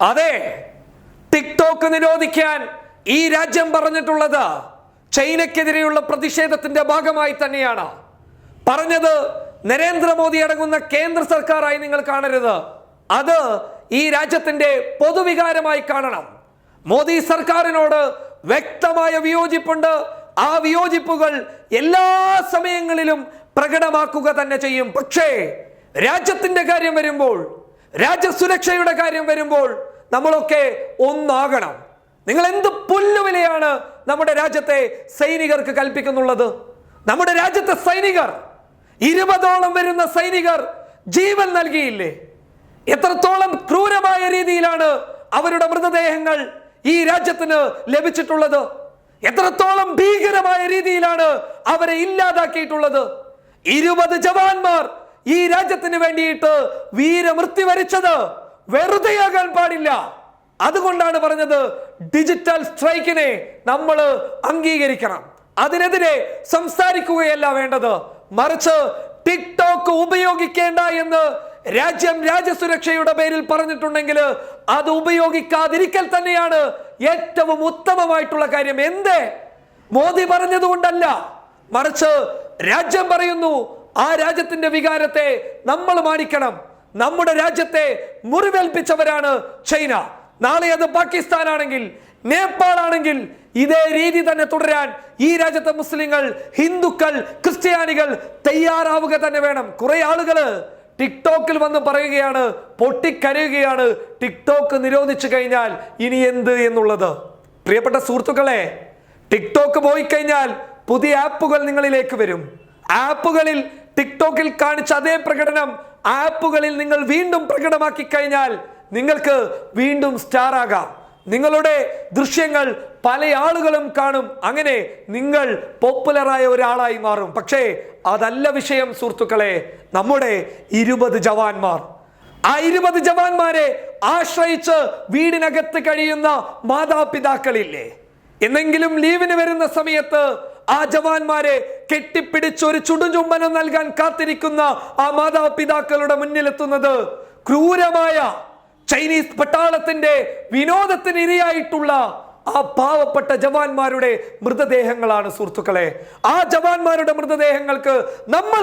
അതെ ടിക്ടോക്ക് നിരോധിക്കാൻ ഈ രാജ്യം പറഞ്ഞിട്ടുള്ളത് ചൈനയ്ക്കെതിരെയുള്ള പ്രതിഷേധത്തിന്റെ ഭാഗമായി തന്നെയാണ്. പറഞ്ഞത് നരേന്ദ്രമോദി അടങ്ങുന്ന കേന്ദ്ര സർക്കാരായി നിങ്ങൾ കാണരുത്. അത് ഈ രാജ്യത്തിന്റെ പൊതുവികാരമായി കാണണം. മോദി സർക്കാരിനോട് വ്യക്തമായ വിയോജിപ്പുണ്ട്. ആ വിയോജിപ്പുകൾ എല്ലാ സമയങ്ങളിലും പ്രകടമാക്കുക തന്നെ ചെയ്യും. പക്ഷേ രാജ്യത്തിന്റെ കാര്യം വരുമ്പോൾ രാജ്യസുരക്ഷയുടെ കാര്യം വരുമ്പോൾ നമ്മളൊക്കെ ഒന്നാകണം. നിങ്ങൾ എന്ത് പുല്ലുവിലയാണ് നമ്മുടെ രാജ്യത്തെ സൈനികർക്ക് കൽപ്പിക്കുന്നുള്ളത്? നമ്മുടെ രാജ്യത്തെ സൈനികർ ഇരുപതോളം വരുന്ന സൈനികർ ജീവൻ നൽകിയില്ലേ? എത്രത്തോളം ക്രൂരമായ രീതിയിലാണ് അവരുടെ മൃതദേഹങ്ങൾ ഈ രാജ്യത്തിന് ലഭിച്ചിട്ടുള്ളത്? എത്രത്തോളം ഭീകരമായ രീതിയിലാണ് അവരെ ഇല്ലാതാക്കിയിട്ടുള്ളത്? ഇരുപത് ജവാന്മാർ ഈ രാജ്യത്തിന് വേണ്ടിയിട്ട് വീരമൃത്യു വരിച്ചത് വെറുതെയാകാൻ പാടില്ല. അതുകൊണ്ടാണ് പറഞ്ഞത് ഡിജിറ്റൽ സ്ട്രൈക്കിനെ നമ്മൾ അംഗീകരിക്കണം. അതിനെതിരെ സംസാരിക്കുകയല്ല വേണ്ടത്. മറിച്ച് ടിക്ടോക്ക് ഉപയോഗിക്കേണ്ട എന്ന് രാജ്യം രാജ്യസുരക്ഷയുടെ പേരിൽ പറഞ്ഞിട്ടുണ്ടെങ്കിൽ അത് ഉപയോഗിക്കാതിരിക്കൽ തന്നെയാണ് ഏറ്റവും ഉത്തമമായിട്ടുള്ള കാര്യം. എന്തേ? മോദി പറഞ്ഞതുകൊണ്ടല്ല. മറിച്ച് രാജ്യം പറയുന്നു ആ രാജ്യത്തിന്റെ വികാരത്തെ നമ്മൾ മാനിക്കണം. നമ്മുടെ രാജ്യത്തെ മുറിവേൽപ്പിച്ചവരാണ് ചൈന. നാളെ അത് പാകിസ്ഥാൻ ആണെങ്കിൽ നേപ്പാൾ ആണെങ്കിൽ ഇതേ രീതി തന്നെ തുടരാൻ ഈ രാജ്യത്തെ മുസ്ലിങ്ങൾ ഹിന്ദുക്കൾ ക്രിസ്ത്യാനികൾ തയ്യാറാവുക തന്നെ വേണം. കുറെ ആളുകൾ ടിക്ടോക്കിൽ വന്ന് പറയുകയാണ് പൊട്ടിക്കരയുകയാണ്. ടിക്ടോക്ക് നിരോധിച്ചു കഴിഞ്ഞാൽ ഇനി എന്ത് എന്നുള്ളത്? പ്രിയപ്പെട്ട സുഹൃത്തുക്കളെ ടിക്ടോക്ക് പോയി കഴിഞ്ഞാൽ പുതിയ ആപ്പുകൾ നിങ്ങളിലേക്ക് വരും. ആപ്പുകളിൽ ടിക്ടോക്കിൽ കാണിച്ച അതേ പ്രകടനം ആപ്പുകളിൽ നിങ്ങൾ വീണ്ടും പ്രകടമാക്കി കഴിഞ്ഞാൽ നിങ്ങൾക്ക് വീണ്ടും സ്റ്റാർ ആകാം. നിങ്ങളുടെ ദൃശ്യങ്ങൾ പല ആളുകളും കാണും. അങ്ങനെ നിങ്ങൾ പോപ്പുലറായ ഒരാളായി മാറും. പക്ഷേ അതല്ല വിഷയം സുഹൃത്തുക്കളെ നമ്മുടെ ഇരുപത് ജവാന്മാർ. ആ ഇരുപത് ജവാന്മാരെ ആശ്രയിച്ച് വീടിനകത്ത് കഴിയുന്ന മാതാപിതാക്കളില്ലേ? എന്നെങ്കിലും ലീവിന് വരുന്ന സമയത്ത് ആ ജവാന്മാരെ കെട്ടിപ്പിടിച്ച് ഒരു ചുടുചുംബനം നൽകാൻ കാത്തിരിക്കുന്ന ആ മാതാപിതാക്കളുടെ മുന്നിലെത്തുന്നത് ക്രൂരമായ ചൈനീസ് പട്ടാളത്തിന്റെ വിനോദത്തിന് ഇരയായിട്ടുള്ള ആ പാവപ്പെട്ട ജവാന്മാരുടെ മൃതദേഹങ്ങളാണ് സുഹൃത്തുക്കളെ. ആ ജവാന്മാരുടെ മൃതദേഹങ്ങൾക്ക് നമ്മൾ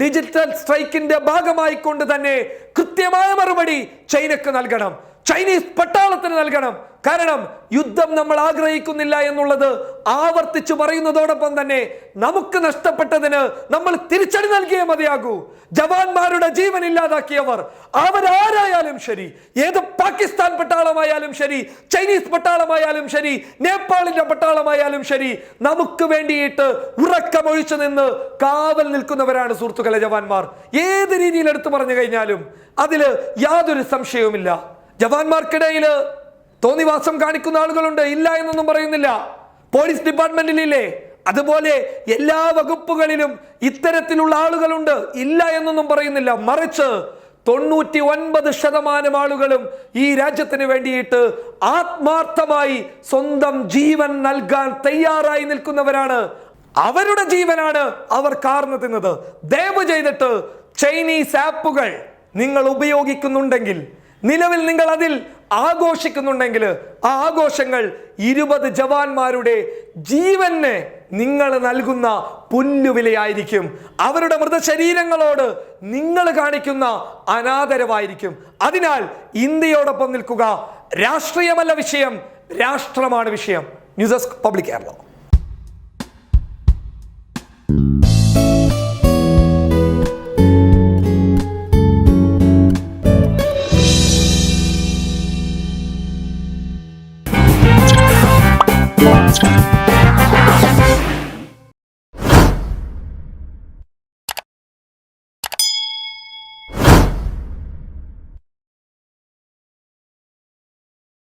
ഡിജിറ്റൽ സ്ട്രൈക്കിന്റെ ഭാഗമായി കൊണ്ട് തന്നെ കൃത്യമായ മറുപടി ചൈനക്ക് നൽകണം. ചൈനീസ് പട്ടാളത്തിന് നൽകണം. കാരണം യുദ്ധം നമ്മൾ ആഗ്രഹിക്കുന്നില്ല എന്നുള്ളത് ആവർത്തിച്ചു പറയുന്നതോടൊപ്പം തന്നെ നമുക്ക് നഷ്ടപ്പെട്ടതിന് നമ്മൾ തിരിച്ചടി നൽകിയേ മതിയാകൂ. ജവാന്മാരുടെ ജീവൻ ഇല്ലാതാക്കിയവർ അവരാരായാലും ശരി ഏത് പാകിസ്ഥാൻ പട്ടാളമായാലും ശരി ചൈനീസ് പട്ടാളമായാലും ശരി നേപ്പാളിന്റെ പട്ടാളമായാലും ശരി നമുക്ക് വേണ്ടിയിട്ട് ഉറക്കമൊഴിച്ചു നിന്ന് കാവൽ നിൽക്കുന്നവരാണ് സുഹൃത്തുക്കളെ ജവാന്മാർ. ഏത് രീതിയിൽ എടുത്തു പറഞ്ഞു കഴിഞ്ഞാലും അതിൽ യാതൊരു സംശയവുമില്ല. ജവാന്മാർക്കിടയിൽ തോന്നിവാസം കാണിക്കുന്ന ആളുകളുണ്ട്. ഇല്ല എന്നൊന്നും പറയുന്നില്ല. പോലീസ് ഡിപ്പാർട്ട്മെന്റിലില്ലേ? അതുപോലെ എല്ലാ വകുപ്പുകളിലും ഇത്തരത്തിലുള്ള ആളുകളുണ്ട്. ഇല്ല എന്നൊന്നും പറയുന്നില്ല. മറിച്ച് തൊണ്ണൂറ്റി ഒൻപത് ശതമാനം ആളുകളും ഈ രാജ്യത്തിന് വേണ്ടിയിട്ട് ആത്മാർത്ഥമായി സ്വന്തം ജീവൻ നൽകാൻ തയ്യാറായി നിൽക്കുന്നവരാണ്. അവരുടെ ജീവനാണ് അവർ കാർന്നു തിന്നത്. ദയവ് ചെയ്തിട്ട് ചൈനീസ് ആപ്പുകൾ നിങ്ങൾ ഉപയോഗിക്കുന്നുണ്ടെങ്കിൽ നിലവിൽ നിങ്ങൾ അതിൽ ആഘോഷിക്കുന്നുണ്ടെങ്കിൽ ആ ആഘോഷങ്ങൾ ഇരുപത് ജവാന്മാരുടെ ജീവന് നിങ്ങൾ നൽകുന്ന പുല്ലുവിലയായിരിക്കും. അവരുടെ മൃതശരീരങ്ങളോട് നിങ്ങൾ കാണിക്കുന്ന അനാദരവായിരിക്കും. അതിനാൽ ഇന്ത്യയോടൊപ്പം നിൽക്കുക. രാഷ്ട്രീയമല്ല വിഷയം. രാഷ്ട്രമാണ് വിഷയം. News desk public Kerala.